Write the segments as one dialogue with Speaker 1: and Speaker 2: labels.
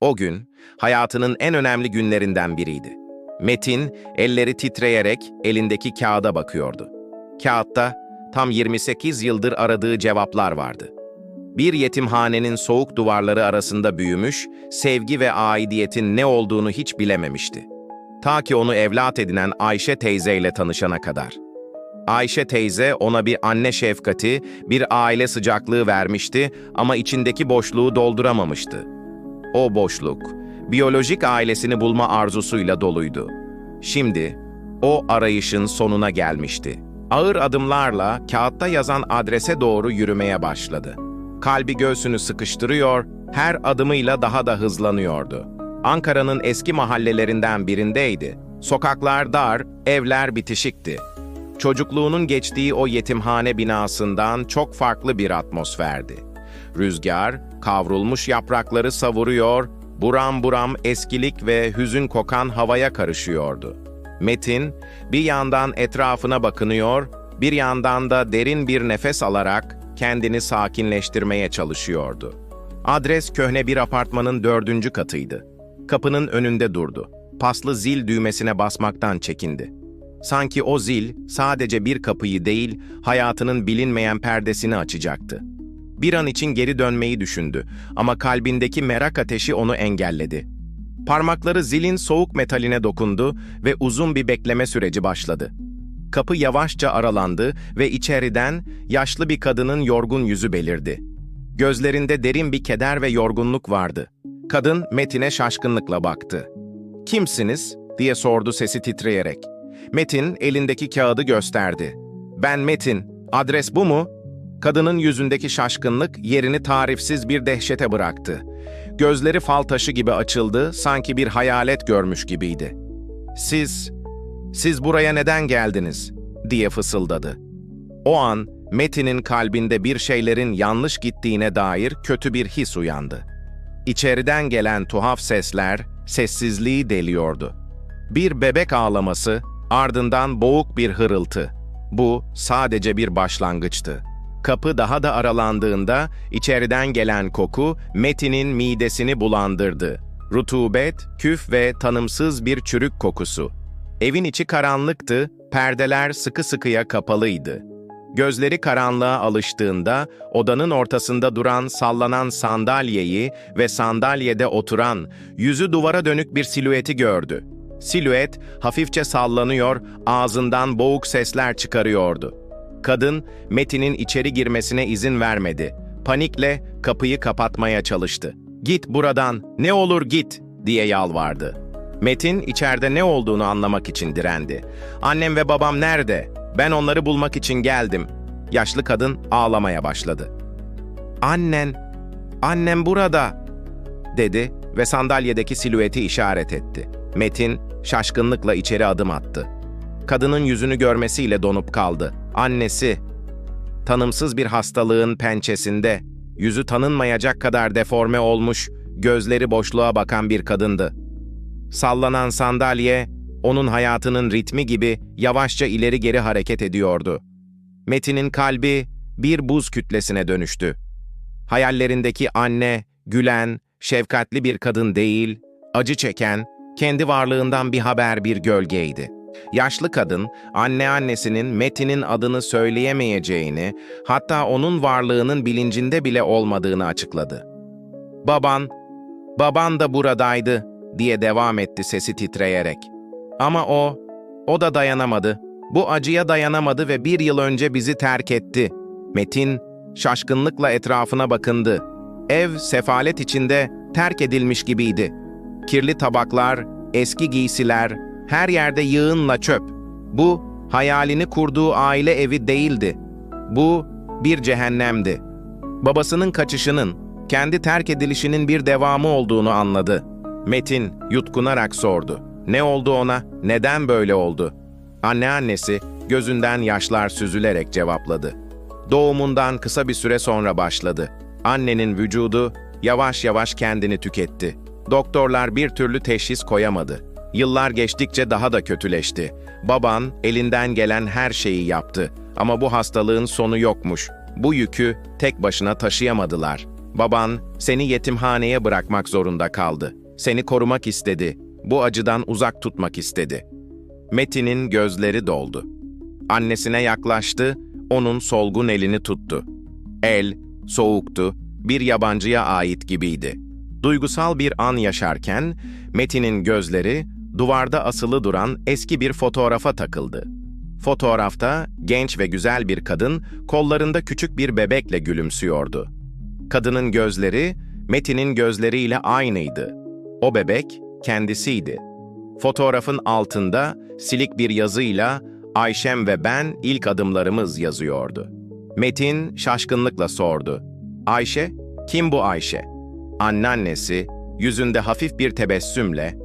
Speaker 1: O gün, hayatının en önemli günlerinden biriydi. Metin, elleri titreyerek elindeki kağıda bakıyordu. Kağıtta tam 28 yıldır aradığı cevaplar vardı. Bir yetimhanenin soğuk duvarları arasında büyümüş, sevgi ve aidiyetin ne olduğunu hiç bilememişti. Ta ki onu evlat edinen Ayşe teyzeyle tanışana kadar. Ayşe teyze ona bir anne şefkati, bir aile sıcaklığı vermişti ama içindeki boşluğu dolduramamıştı. O boşluk, biyolojik ailesini bulma arzusuyla doluydu. Şimdi, o arayışın sonuna gelmişti. Ağır adımlarla kağıtta yazan adrese doğru yürümeye başladı. Kalbi göğsünü sıkıştırıyor, her adımıyla daha da hızlanıyordu. Ankara'nın eski mahallelerinden birindeydi. Sokaklar dar, evler bitişikti. Çocukluğunun geçtiği o yetimhane binasından çok farklı bir atmosferdi. Rüzgar, kavrulmuş yaprakları savuruyor, buram buram eskilik ve hüzün kokan havaya karışıyordu. Metin, bir yandan etrafına bakınıyor, bir yandan da derin bir nefes alarak kendini sakinleştirmeye çalışıyordu. Adres köhne bir apartmanın dördüncü katıydı. Kapının önünde durdu. Paslı zil düğmesine basmaktan çekindi. Sanki o zil sadece bir kapıyı değil, hayatının bilinmeyen perdesini açacaktı. Bir an için geri dönmeyi düşündü ama kalbindeki merak ateşi onu engelledi. Parmakları zilin soğuk metaline dokundu ve uzun bir bekleme süreci başladı. Kapı yavaşça aralandı ve içeriden yaşlı bir kadının yorgun yüzü belirdi. Gözlerinde derin bir keder ve yorgunluk vardı. Kadın Metin'e şaşkınlıkla baktı. "Kimsiniz?" diye sordu sesi titreyerek. Metin elindeki kağıdı gösterdi. "Ben Metin. Adres bu mu?" Kadının yüzündeki şaşkınlık yerini tarifsiz bir dehşete bıraktı. Gözleri fal taşı gibi açıldı, sanki bir hayalet görmüş gibiydi. "Siz, siz buraya neden geldiniz?" diye fısıldadı. O an Metin'in kalbinde bir şeylerin yanlış gittiğine dair kötü bir his uyandı. İçeriden gelen tuhaf sesler sessizliği deliyordu. Bir bebek ağlaması, ardından boğuk bir hırıltı. Bu sadece bir başlangıçtı. Kapı daha da aralandığında içeriden gelen koku Metin'in midesini bulandırdı. Rutubet, küf ve tanımsız bir çürük kokusu. Evin içi karanlıktı, perdeler sıkı sıkıya kapalıydı. Gözleri karanlığa alıştığında odanın ortasında duran sallanan sandalyeyi ve sandalyede oturan, yüzü duvara dönük bir silüeti gördü. Silüet hafifçe sallanıyor, ağzından boğuk sesler çıkarıyordu. Kadın Metin'in içeri girmesine izin vermedi. Panikle kapıyı kapatmaya çalıştı. "Git buradan, ne olur git." diye yalvardı. Metin içeride ne olduğunu anlamak için direndi. "Annem ve babam nerede? Ben onları bulmak için geldim." Yaşlı kadın ağlamaya başladı. "Annen, annem burada." dedi ve sandalyedeki silüeti işaret etti. Metin şaşkınlıkla içeri adım attı. Kadının yüzünü görmesiyle donup kaldı. Annesi, tanımsız bir hastalığın pençesinde, yüzü tanınmayacak kadar deforme olmuş, gözleri boşluğa bakan bir kadındı. Sallanan sandalye, onun hayatının ritmi gibi yavaşça ileri geri hareket ediyordu. Metin'in kalbi bir buz kütlesine dönüştü. Hayallerindeki anne, gülen, şefkatli bir kadın değil, acı çeken, kendi varlığından bir haber bir gölgeydi. Yaşlı kadın, anneannesinin Metin'in adını söyleyemeyeceğini, hatta onun varlığının bilincinde bile olmadığını açıkladı. Baban, baban da buradaydı diye devam etti sesi titreyerek. Ama o, o da dayanamadı. Bu acıya dayanamadı ve bir yıl önce bizi terk etti. Metin, şaşkınlıkla etrafına bakındı. Ev sefalet içinde terk edilmiş gibiydi. Kirli tabaklar, eski giysiler, her yerde yığınla çöp. Bu, hayalini kurduğu aile evi değildi. Bu, bir cehennemdi. Babasının kaçışının, kendi terk edilişinin bir devamı olduğunu anladı. Metin yutkunarak sordu. Ne oldu ona? Neden böyle oldu? Anneannesi gözünden yaşlar süzülerek cevapladı. Doğumundan kısa bir süre sonra başladı. Annenin vücudu yavaş yavaş kendini tüketti. Doktorlar bir türlü teşhis koyamadı. Yıllar geçtikçe daha da kötüleşti. Baban elinden gelen her şeyi yaptı ama bu hastalığın sonu yokmuş. Bu yükü tek başına taşıyamadılar. Baban seni yetimhaneye bırakmak zorunda kaldı. Seni korumak istedi. Bu acıdan uzak tutmak istedi. Metin'in gözleri doldu. Annesine yaklaştı, onun solgun elini tuttu. El, soğuktu, bir yabancıya ait gibiydi. Duygusal bir an yaşarken, Metin'in gözleri duvarda asılı duran eski bir fotoğrafa takıldı. Fotoğrafta genç ve güzel bir kadın kollarında küçük bir bebekle gülümsüyordu. Kadının gözleri Metin'in gözleriyle aynıydı. O bebek kendisiydi. Fotoğrafın altında silik bir yazıyla Ayşem ve ben ilk adımlarımız yazıyordu. Metin şaşkınlıkla sordu. Ayşe, kim bu Ayşe? Anneannesi, yüzünde hafif bir tebessümle,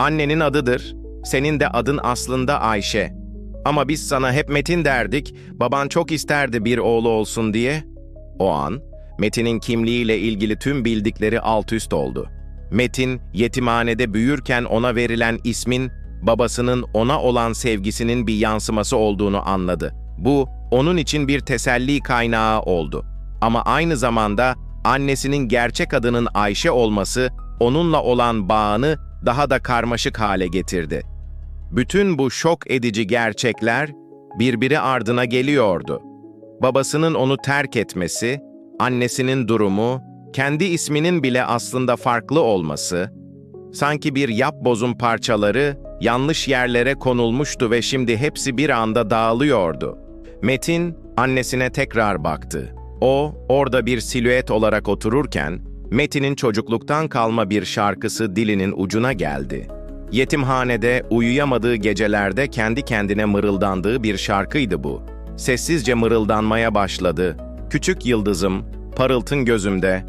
Speaker 1: Annenin adıdır, senin de adın aslında Ayşe. Ama biz sana hep Metin derdik, baban çok isterdi bir oğlu olsun diye. O an, Metin'in kimliğiyle ilgili tüm bildikleri alt üst oldu. Metin, yetimhanede büyürken ona verilen ismin, babasının ona olan sevgisinin bir yansıması olduğunu anladı. Bu, onun için bir teselli kaynağı oldu. Ama aynı zamanda annesinin gerçek adının Ayşe olması, onunla olan bağını daha da karmaşık hale getirdi. Bütün bu şok edici gerçekler birbiri ardına geliyordu. Babasının onu terk etmesi, annesinin durumu, kendi isminin bile aslında farklı olması, sanki bir yap bozum parçaları yanlış yerlere konulmuştu ve şimdi hepsi bir anda dağılıyordu. Metin annesine tekrar baktı. O, orada bir silüet olarak otururken, Metin'in çocukluktan kalma bir şarkısı dilinin ucuna geldi. Yetimhanede uyuyamadığı gecelerde kendi kendine mırıldandığı bir şarkıydı bu. Sessizce mırıldanmaya başladı. Küçük yıldızım, parıltın gözümde.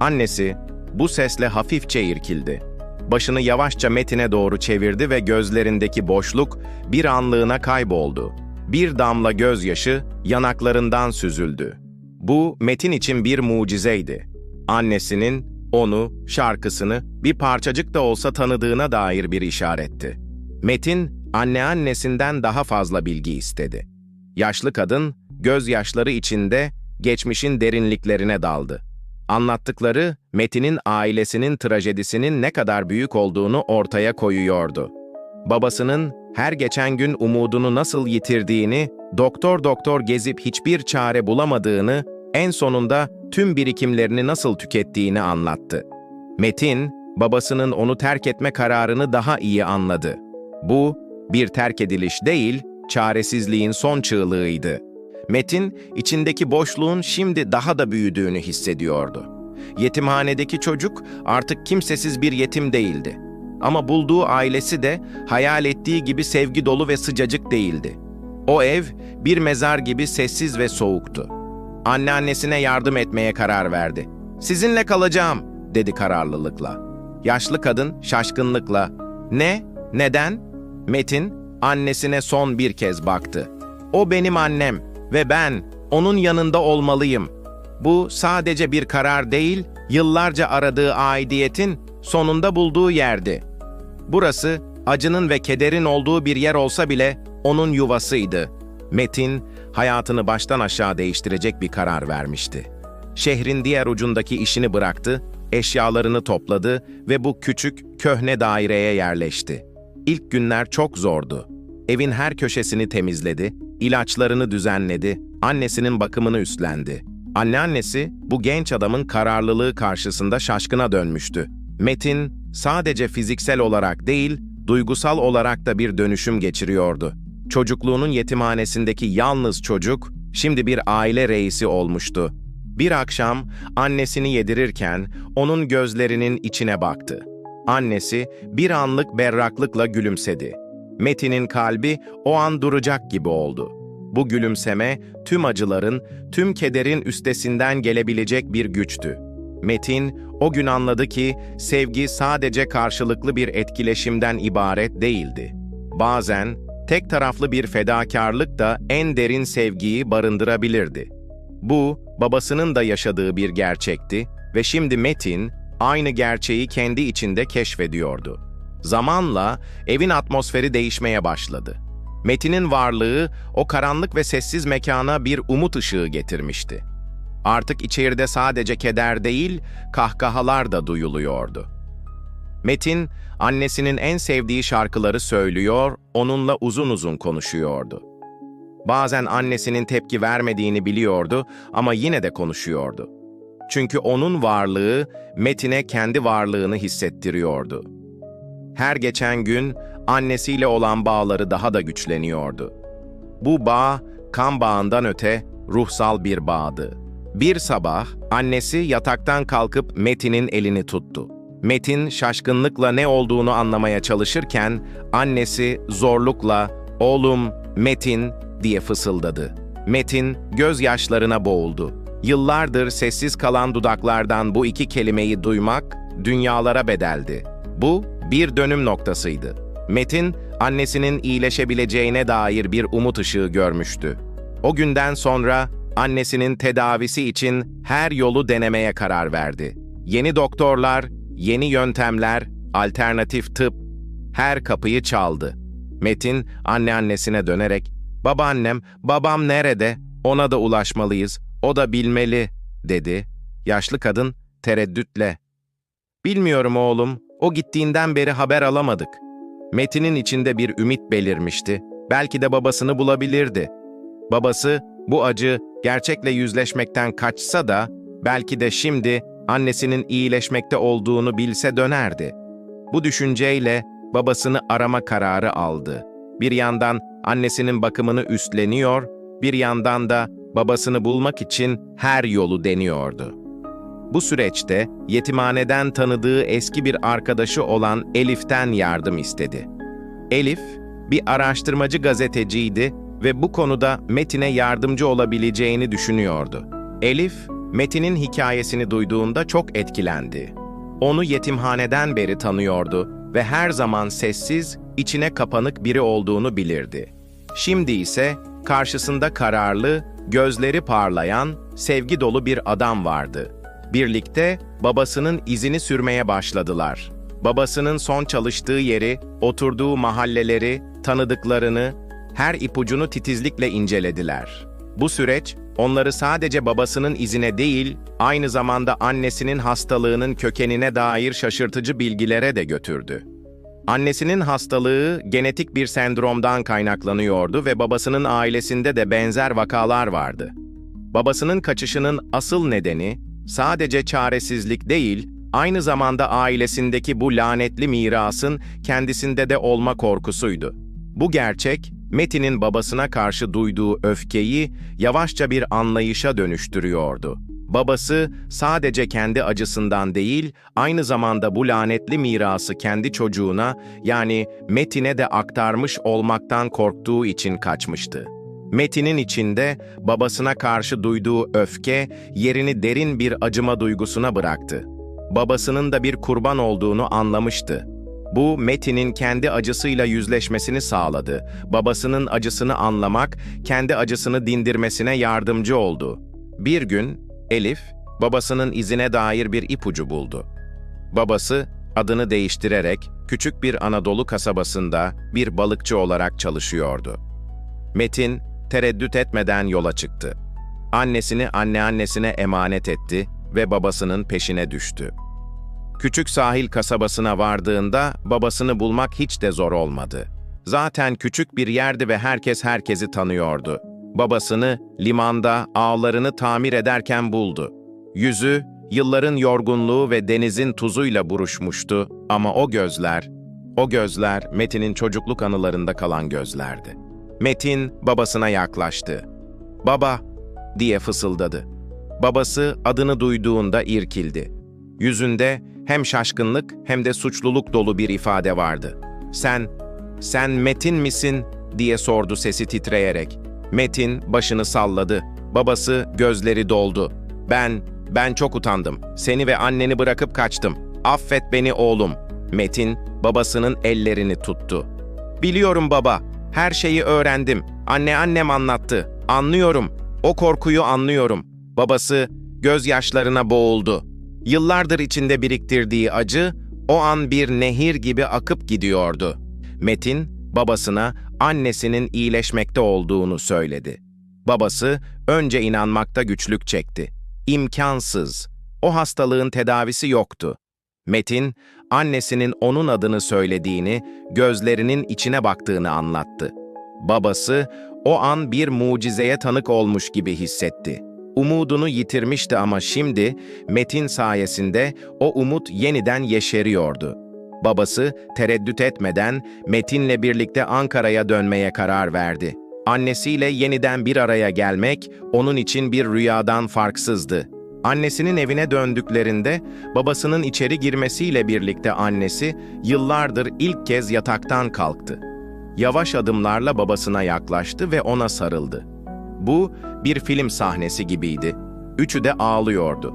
Speaker 1: Annesi bu sesle hafifçe irkildi. Başını yavaşça Metin'e doğru çevirdi ve gözlerindeki boşluk bir anlığına kayboldu. Bir damla gözyaşı yanaklarından süzüldü. Bu Metin için bir mucizeydi. Annesinin onu, şarkısını bir parçacık da olsa tanıdığına dair bir işaretti. Metin, anneannesinden daha fazla bilgi istedi. Yaşlı kadın, gözyaşları içinde geçmişin derinliklerine daldı. Anlattıkları, Metin'in ailesinin trajedisinin ne kadar büyük olduğunu ortaya koyuyordu. Babasının her geçen gün umudunu nasıl yitirdiğini, doktor doktor gezip hiçbir çare bulamadığını, en sonunda tüm birikimlerini nasıl tükettiğini anlattı. Metin, babasının onu terk etme kararını daha iyi anladı. Bu, bir terk ediliş değil, çaresizliğin son çığlığıydı. Metin, içindeki boşluğun şimdi daha da büyüdüğünü hissediyordu. Yetimhanedeki çocuk artık kimsesiz bir yetim değildi. Ama bulduğu ailesi de hayal ettiği gibi sevgi dolu ve sıcacık değildi. O ev bir mezar gibi sessiz ve soğuktu. Anneannesine yardım etmeye karar verdi. Sizinle kalacağım, dedi kararlılıkla. Yaşlı kadın şaşkınlıkla, ne, neden? Metin, annesine son bir kez baktı. O benim annem ve ben onun yanında olmalıyım. Bu sadece bir karar değil, yıllarca aradığı aidiyetin sonunda bulduğu yerdi. Burası acının ve kederin olduğu bir yer olsa bile onun yuvasıydı. Metin, hayatını baştan aşağı değiştirecek bir karar vermişti. Şehrin diğer ucundaki işini bıraktı, eşyalarını topladı ve bu küçük, köhne daireye yerleşti. İlk günler çok zordu. Evin her köşesini temizledi, ilaçlarını düzenledi, annesinin bakımını üstlendi. Anneannesi bu genç adamın kararlılığı karşısında şaşkına dönmüştü. Metin sadece fiziksel olarak değil, duygusal olarak da bir dönüşüm geçiriyordu. Çocukluğunun yetimhanesindeki yalnız çocuk, şimdi bir aile reisi olmuştu. Bir akşam annesini yedirirken onun gözlerinin içine baktı. Annesi bir anlık berraklıkla gülümsedi. Metin'in kalbi o an duracak gibi oldu. Bu gülümseme tüm acıların, tüm kederin üstesinden gelebilecek bir güçtü. Metin o gün anladı ki sevgi sadece karşılıklı bir etkileşimden ibaret değildi. Bazen tek taraflı bir fedakarlık da en derin sevgiyi barındırabilirdi. Bu, babasının da yaşadığı bir gerçekti ve şimdi Metin, aynı gerçeği kendi içinde keşfediyordu. Zamanla evin atmosferi değişmeye başladı. Metin'in varlığı o karanlık ve sessiz mekana bir umut ışığı getirmişti. Artık içeride sadece keder değil, kahkahalar da duyuluyordu. Metin, annesinin en sevdiği şarkıları söylüyor, onunla uzun uzun konuşuyordu. Bazen annesinin tepki vermediğini biliyordu ama yine de konuşuyordu. Çünkü onun varlığı Metin'e kendi varlığını hissettiriyordu. Her geçen gün annesiyle olan bağları daha da güçleniyordu. Bu bağ kan bağından öte ruhsal bir bağdı. Bir sabah annesi yataktan kalkıp Metin'in elini tuttu. Metin şaşkınlıkla ne olduğunu anlamaya çalışırken annesi zorlukla "Oğlum Metin" diye fısıldadı. Metin gözyaşlarına boğuldu. Yıllardır sessiz kalan dudaklardan bu iki kelimeyi duymak dünyalara bedeldi. Bu bir dönüm noktasıydı. Metin, annesinin iyileşebileceğine dair bir umut ışığı görmüştü. O günden sonra annesinin tedavisi için her yolu denemeye karar verdi. Yeni doktorlar, yeni yöntemler, alternatif tıp her kapıyı çaldı. Metin anneannesine dönerek "Babaannem, babam nerede? Ona da ulaşmalıyız. O da bilmeli." dedi. Yaşlı kadın tereddütle "Bilmiyorum oğlum. O gittiğinden beri haber alamadık." Metin'in içinde bir ümit belirmişti. Belki de babasını bulabilirdi. Babası bu acı gerçekle yüzleşmekten kaçsa da belki de şimdi annesinin iyileşmekte olduğunu bilse dönerdi. Bu düşünceyle babasını arama kararı aldı. Bir yandan annesinin bakımını üstleniyor, bir yandan da babasını bulmak için her yolu deniyordu. Bu süreçte yetimhaneden tanıdığı eski bir arkadaşı olan Elif'ten yardım istedi. Elif, bir araştırmacı gazeteciydi ve bu konuda Metin'e yardımcı olabileceğini düşünüyordu. Elif, Metin'in hikayesini duyduğunda çok etkilendi. Onu yetimhaneden beri tanıyordu ve her zaman sessiz, içine kapanık biri olduğunu bilirdi. Şimdi ise karşısında kararlı, gözleri parlayan, sevgi dolu bir adam vardı. Birlikte babasının izini sürmeye başladılar. Babasının son çalıştığı yeri, oturduğu mahalleleri, tanıdıklarını, her ipucunu titizlikle incelediler. Bu süreç, onları sadece babasının izine değil, aynı zamanda annesinin hastalığının kökenine dair şaşırtıcı bilgilere de götürdü. Annesinin hastalığı genetik bir sendromdan kaynaklanıyordu ve babasının ailesinde de benzer vakalar vardı. Babasının kaçışının asıl nedeni sadece çaresizlik değil, aynı zamanda ailesindeki bu lanetli mirasın kendisinde de olma korkusuydu. Bu gerçek, Metin'in babasına karşı duyduğu öfkeyi yavaşça bir anlayışa dönüştürüyordu. Babası sadece kendi acısından değil, aynı zamanda bu lanetli mirası kendi çocuğuna yani Metin'e de aktarmış olmaktan korktuğu için kaçmıştı. Metin'in içinde babasına karşı duyduğu öfke yerini derin bir acıma duygusuna bıraktı. Babasının da bir kurban olduğunu anlamıştı. Bu Metin'in kendi acısıyla yüzleşmesini sağladı. Babasının acısını anlamak, kendi acısını dindirmesine yardımcı oldu. Bir gün Elif, babasının izine dair bir ipucu buldu. Babası, adını değiştirerek küçük bir Anadolu kasabasında bir balıkçı olarak çalışıyordu. Metin, tereddüt etmeden yola çıktı. Annesini anneannesine emanet etti ve babasının peşine düştü. Küçük sahil kasabasına vardığında babasını bulmak hiç de zor olmadı. Zaten küçük bir yerdi ve herkes herkesi tanıyordu. Babasını limanda ağlarını tamir ederken buldu. Yüzü yılların yorgunluğu ve denizin tuzuyla buruşmuştu ama o gözler, o gözler Metin'in çocukluk anılarında kalan gözlerdi. Metin babasına yaklaştı. "Baba," diye fısıldadı. Babası adını duyduğunda irkildi. Yüzünde hem şaşkınlık hem de suçluluk dolu bir ifade vardı. "Sen, sen Metin misin?" diye sordu sesi titreyerek. Metin başını salladı. Babası gözleri doldu. "Ben, ben çok utandım. Seni ve anneni bırakıp kaçtım. Affet beni oğlum." Metin babasının ellerini tuttu. "Biliyorum baba. Her şeyi öğrendim. Anne annem anlattı. Anlıyorum. O korkuyu anlıyorum." Babası gözyaşlarına boğuldu. Yıllardır içinde biriktirdiği acı o an bir nehir gibi akıp gidiyordu. Metin babasına annesinin iyileşmekte olduğunu söyledi. Babası önce inanmakta güçlük çekti. İmkansız. O hastalığın tedavisi yoktu. Metin, annesinin onun adını söylediğini, gözlerinin içine baktığını anlattı. Babası, o an bir mucizeye tanık olmuş gibi hissetti. Umudunu yitirmişti ama şimdi, Metin sayesinde o umut yeniden yeşeriyordu. Babası, tereddüt etmeden Metin'le birlikte Ankara'ya dönmeye karar verdi. Annesiyle yeniden bir araya gelmek, onun için bir rüyadan farksızdı. Annesinin evine döndüklerinde babasının içeri girmesiyle birlikte annesi yıllardır ilk kez yataktan kalktı. Yavaş adımlarla babasına yaklaştı ve ona sarıldı. Bu bir film sahnesi gibiydi. Üçü de ağlıyordu.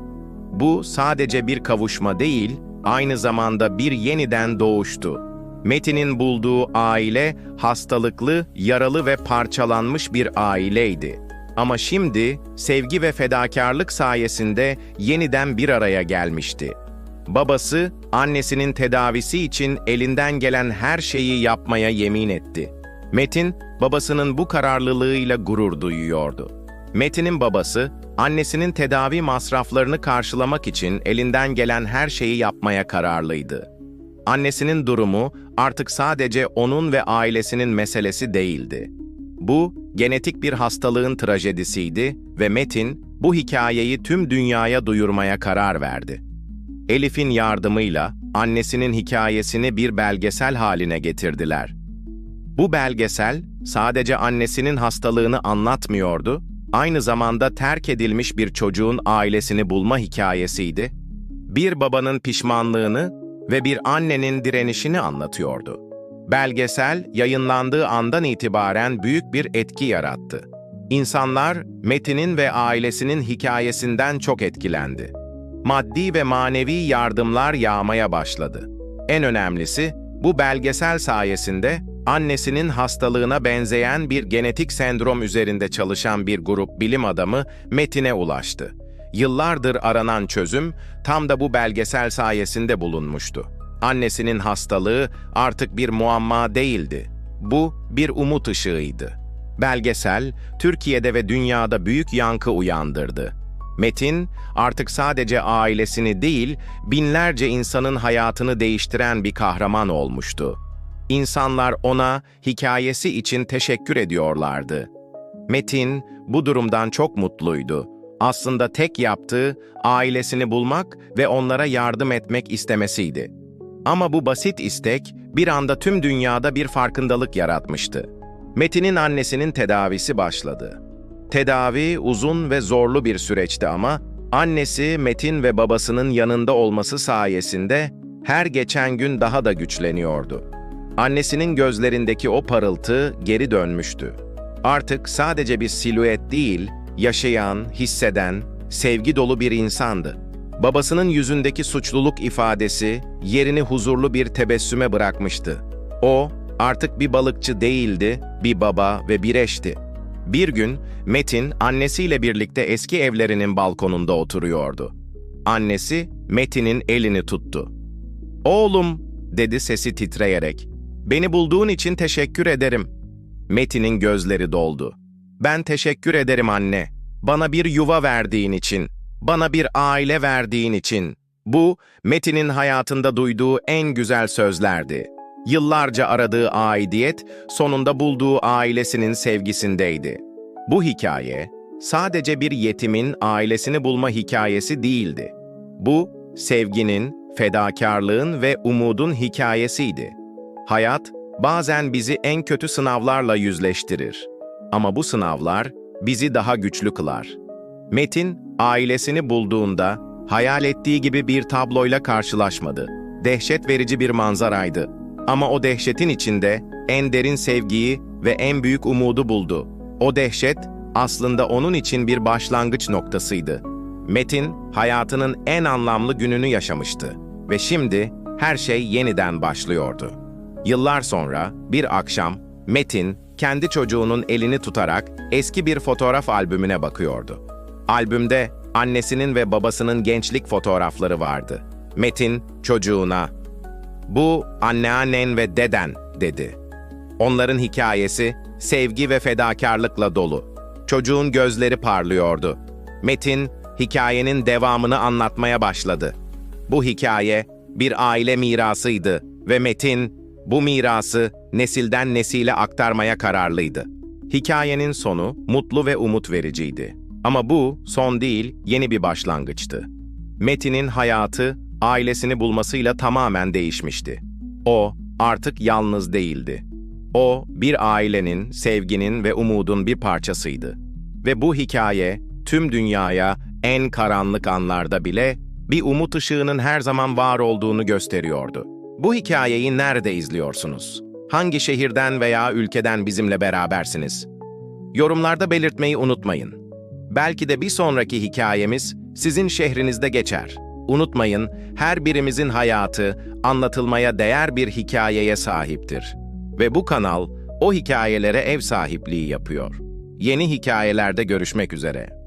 Speaker 1: Bu sadece bir kavuşma değil, aynı zamanda bir yeniden doğuştu. Metin'in bulduğu aile hastalıklı, yaralı ve parçalanmış bir aileydi. Ama şimdi sevgi ve fedakarlık sayesinde yeniden bir araya gelmişti. Babası, annesinin tedavisi için elinden gelen her şeyi yapmaya yemin etti. Metin, babasının bu kararlılığıyla gurur duyuyordu. Metin'in babası, annesinin tedavi masraflarını karşılamak için elinden gelen her şeyi yapmaya kararlıydı. Annesinin durumu artık sadece onun ve ailesinin meselesi değildi. Bu, genetik bir hastalığın trajedisiydi ve Metin, bu hikayeyi tüm dünyaya duyurmaya karar verdi. Elif'in yardımıyla annesinin hikayesini bir belgesel haline getirdiler. Bu belgesel sadece annesinin hastalığını anlatmıyordu, aynı zamanda terk edilmiş bir çocuğun ailesini bulma hikayesiydi. Bir babanın pişmanlığını ve bir annenin direnişini anlatıyordu. Belgesel yayınlandığı andan itibaren büyük bir etki yarattı. İnsanlar Metin'in ve ailesinin hikayesinden çok etkilendi. Maddi ve manevi yardımlar yağmaya başladı. En önemlisi bu belgesel sayesinde annesinin hastalığına benzeyen bir genetik sendrom üzerinde çalışan bir grup bilim adamı Metin'e ulaştı. Yıllardır aranan çözüm tam da bu belgesel sayesinde bulunmuştu. Annesinin hastalığı artık bir muamma değildi. Bu bir umut ışığıydı. Belgesel, Türkiye'de ve dünyada büyük yankı uyandırdı. Metin, artık sadece ailesini değil, binlerce insanın hayatını değiştiren bir kahraman olmuştu. İnsanlar ona hikayesi için teşekkür ediyorlardı. Metin bu durumdan çok mutluydu. Aslında tek yaptığı ailesini bulmak ve onlara yardım etmek istemesiydi. Ama bu basit istek bir anda tüm dünyada bir farkındalık yaratmıştı. Metin'in annesinin tedavisi başladı. Tedavi uzun ve zorlu bir süreçti ama annesi Metin ve babasının yanında olması sayesinde her geçen gün daha da güçleniyordu. Annesinin gözlerindeki o parıltı geri dönmüştü. Artık sadece bir silüet değil, yaşayan, hisseden, sevgi dolu bir insandı. Babasının yüzündeki suçluluk ifadesi yerini huzurlu bir tebessüme bırakmıştı. O artık bir balıkçı değildi, bir baba ve bir eşti. Bir gün Metin annesiyle birlikte eski evlerinin balkonunda oturuyordu. Annesi Metin'in elini tuttu. "Oğlum," dedi sesi titreyerek. "Beni bulduğun için teşekkür ederim." Metin'in gözleri doldu. "Ben teşekkür ederim anne. Bana bir yuva verdiğin için, bana bir aile verdiğin için." Bu Metin'in hayatında duyduğu en güzel sözlerdi. Yıllarca aradığı aidiyet sonunda bulduğu ailesinin sevgisindeydi. Bu hikaye sadece bir yetimin ailesini bulma hikayesi değildi. Bu sevginin, fedakarlığın ve umudun hikayesiydi. Hayat bazen bizi en kötü sınavlarla yüzleştirir. Ama bu sınavlar bizi daha güçlü kılar. Metin ailesini bulduğunda hayal ettiği gibi bir tabloyla karşılaşmadı. Dehşet verici bir manzaraydı. Ama o dehşetin içinde en derin sevgiyi ve en büyük umudu buldu. O dehşet aslında onun için bir başlangıç noktasıydı. Metin hayatının en anlamlı gününü yaşamıştı ve şimdi her şey yeniden başlıyordu. Yıllar sonra bir akşam Metin kendi çocuğunun elini tutarak eski bir fotoğraf albümüne bakıyordu. Albümde annesinin ve babasının gençlik fotoğrafları vardı. Metin çocuğuna "Bu anneannen ve deden." dedi. Onların hikayesi sevgi ve fedakarlıkla dolu. Çocuğun gözleri parlıyordu. Metin hikayenin devamını anlatmaya başladı. Bu hikaye bir aile mirasıydı ve Metin bu mirası nesilden nesile aktarmaya kararlıydı. Hikayenin sonu mutlu ve umut vericiydi. Ama bu son değil, yeni bir başlangıçtı. Metin'in hayatı ailesini bulmasıyla tamamen değişmişti. O artık yalnız değildi. O bir ailenin, sevginin ve umudun bir parçasıydı. Ve bu hikaye tüm dünyaya en karanlık anlarda bile bir umut ışığının her zaman var olduğunu gösteriyordu. Bu hikayeyi nerede izliyorsunuz? Hangi şehirden veya ülkeden bizimle berabersiniz? Yorumlarda belirtmeyi unutmayın. Belki de bir sonraki hikayemiz sizin şehrinizde geçer. Unutmayın, her birimizin hayatı anlatılmaya değer bir hikayeye sahiptir. Ve bu kanal o hikayelere ev sahipliği yapıyor. Yeni hikayelerde görüşmek üzere.